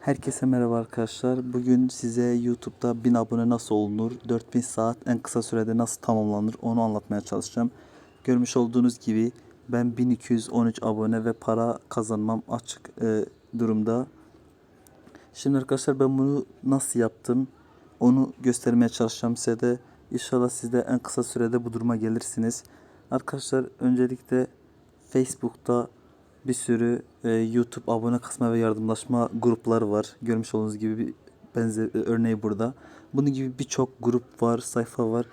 Herkese merhaba arkadaşlar. Bugün size YouTube'da 1000 abone nasıl olunur, 4000 saat en kısa sürede nasıl tamamlanır onu anlatmaya çalışacağım. Görmüş olduğunuz gibi ben 1213 abone ve para kazanmam açık e, durumda. Şimdi arkadaşlar ben bunu nasıl yaptım onu göstermeye çalışacağım size de. İnşallah siz de en kısa sürede bu duruma gelirsiniz. Arkadaşlar öncelikle Facebook'ta bir sürü e, YouTube abone kısma ve yardımlaşma grupları var. Görmüş olduğunuz gibi bir benzer e, örneği burada. Bunun gibi birçok grup var, sayfa var.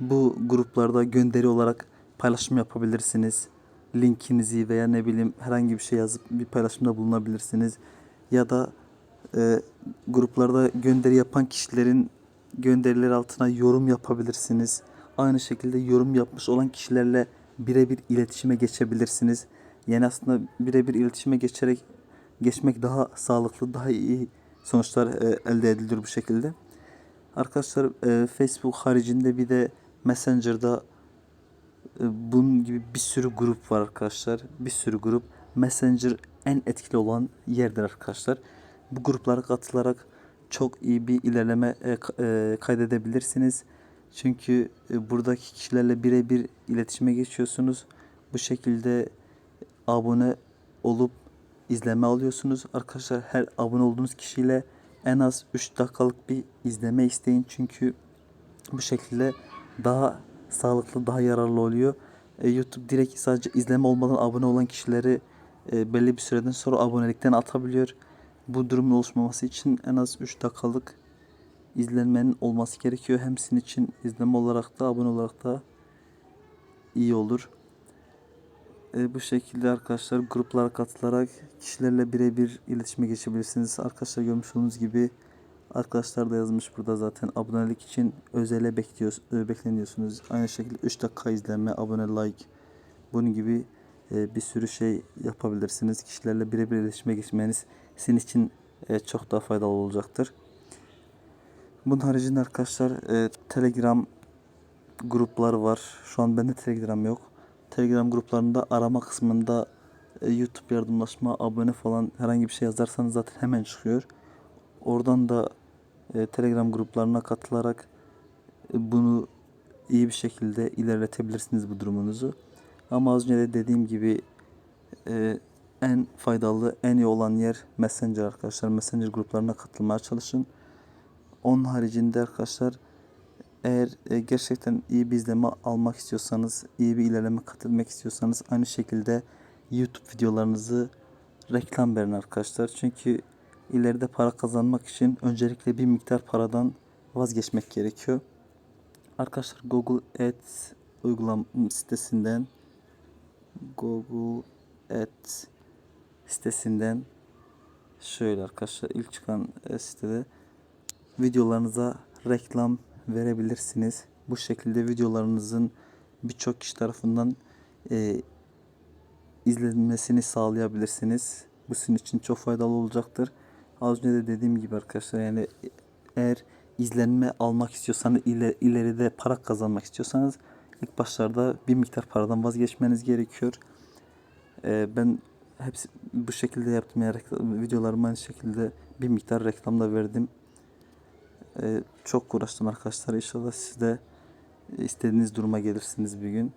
Bu gruplarda gönderi olarak paylaşım yapabilirsiniz. Linkinizi veya ne bileyim herhangi bir şey yazıp bir paylaşımda bulunabilirsiniz. Ya da e, gruplarda gönderi yapan kişilerin gönderileri altına yorum yapabilirsiniz. Aynı şekilde yorum yapmış olan kişilerle birebir iletişime geçebilirsiniz. Yani aslında birebir iletişime geçerek geçmek daha sağlıklı, daha iyi sonuçlar e, elde edilir bu şekilde. Arkadaşlar e, Facebook haricinde bir de Messenger'da e, bunun gibi bir sürü grup var arkadaşlar. Bir sürü grup. Messenger en etkili olan yerdir arkadaşlar. Bu gruplara katılarak çok iyi bir ilerleme e, e, kaydedebilirsiniz. Çünkü e, buradaki kişilerle birebir iletişime geçiyorsunuz. Bu şekilde abone olup izleme alıyorsunuz. Arkadaşlar her abone olduğunuz kişiyle en az 3 dakikalık bir izleme isteyin. Çünkü bu şekilde daha sağlıklı, daha yararlı oluyor. E, YouTube direkt sadece izleme olmadan abone olan kişileri e, belli bir süreden sonra abonelikten atabiliyor. Bu durumun oluşmaması için en az 3 dakikalık izlenmenin olması gerekiyor. Hem sizin için izleme olarak da abone olarak da iyi olur. E, bu şekilde arkadaşlar gruplara katılarak kişilerle birebir iletişime geçebilirsiniz. Arkadaşlar görmüş olduğunuz gibi arkadaşlar da yazmış burada zaten abonelik için özele bekliyor, e, bekleniyorsunuz. Aynı şekilde 3 dakika izlenme, abone, like bunun gibi e, bir sürü şey yapabilirsiniz. Kişilerle birebir iletişime geçmeniz sizin için e, çok daha faydalı olacaktır. Bunun haricinde arkadaşlar e, Telegram grupları var. Şu an bende Telegram yok. Telegram gruplarında arama kısmında e, YouTube yardımlaşma, abone falan herhangi bir şey yazarsanız zaten hemen çıkıyor. Oradan da e, Telegram gruplarına katılarak e, bunu iyi bir şekilde ilerletebilirsiniz bu durumunuzu. Ama az önce de dediğim gibi e, en faydalı, en iyi olan yer Messenger arkadaşlar. Messenger gruplarına katılmaya çalışın. Onun haricinde arkadaşlar eğer e, gerçekten iyi bir izleme almak istiyorsanız, iyi bir ilerleme katılmak istiyorsanız aynı şekilde YouTube videolarınızı reklam verin arkadaşlar. Çünkü ileride para kazanmak için öncelikle bir miktar paradan vazgeçmek gerekiyor. Arkadaşlar Google Ads uygulam sitesinden Google Ads sitesinden şöyle arkadaşlar ilk çıkan e, sitede videolarınıza reklam verebilirsiniz. Bu şekilde videolarınızın birçok kişi tarafından e, izlenmesini sağlayabilirsiniz. Bu sizin için çok faydalı olacaktır. Az önce de dediğim gibi arkadaşlar yani eğer izlenme almak istiyorsanız iler, ileride para kazanmak istiyorsanız ilk başlarda bir miktar paradan vazgeçmeniz gerekiyor. E, ben hepsi bu şekilde yaptım. Yani reklam, videolarıma aynı şekilde bir miktar reklamda verdim. Ee, çok uğraştım arkadaşlar. İnşallah siz de istediğiniz duruma gelirsiniz bir gün.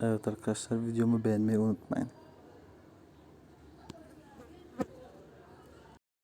Evet arkadaşlar videomu beğenmeyi unutmayın.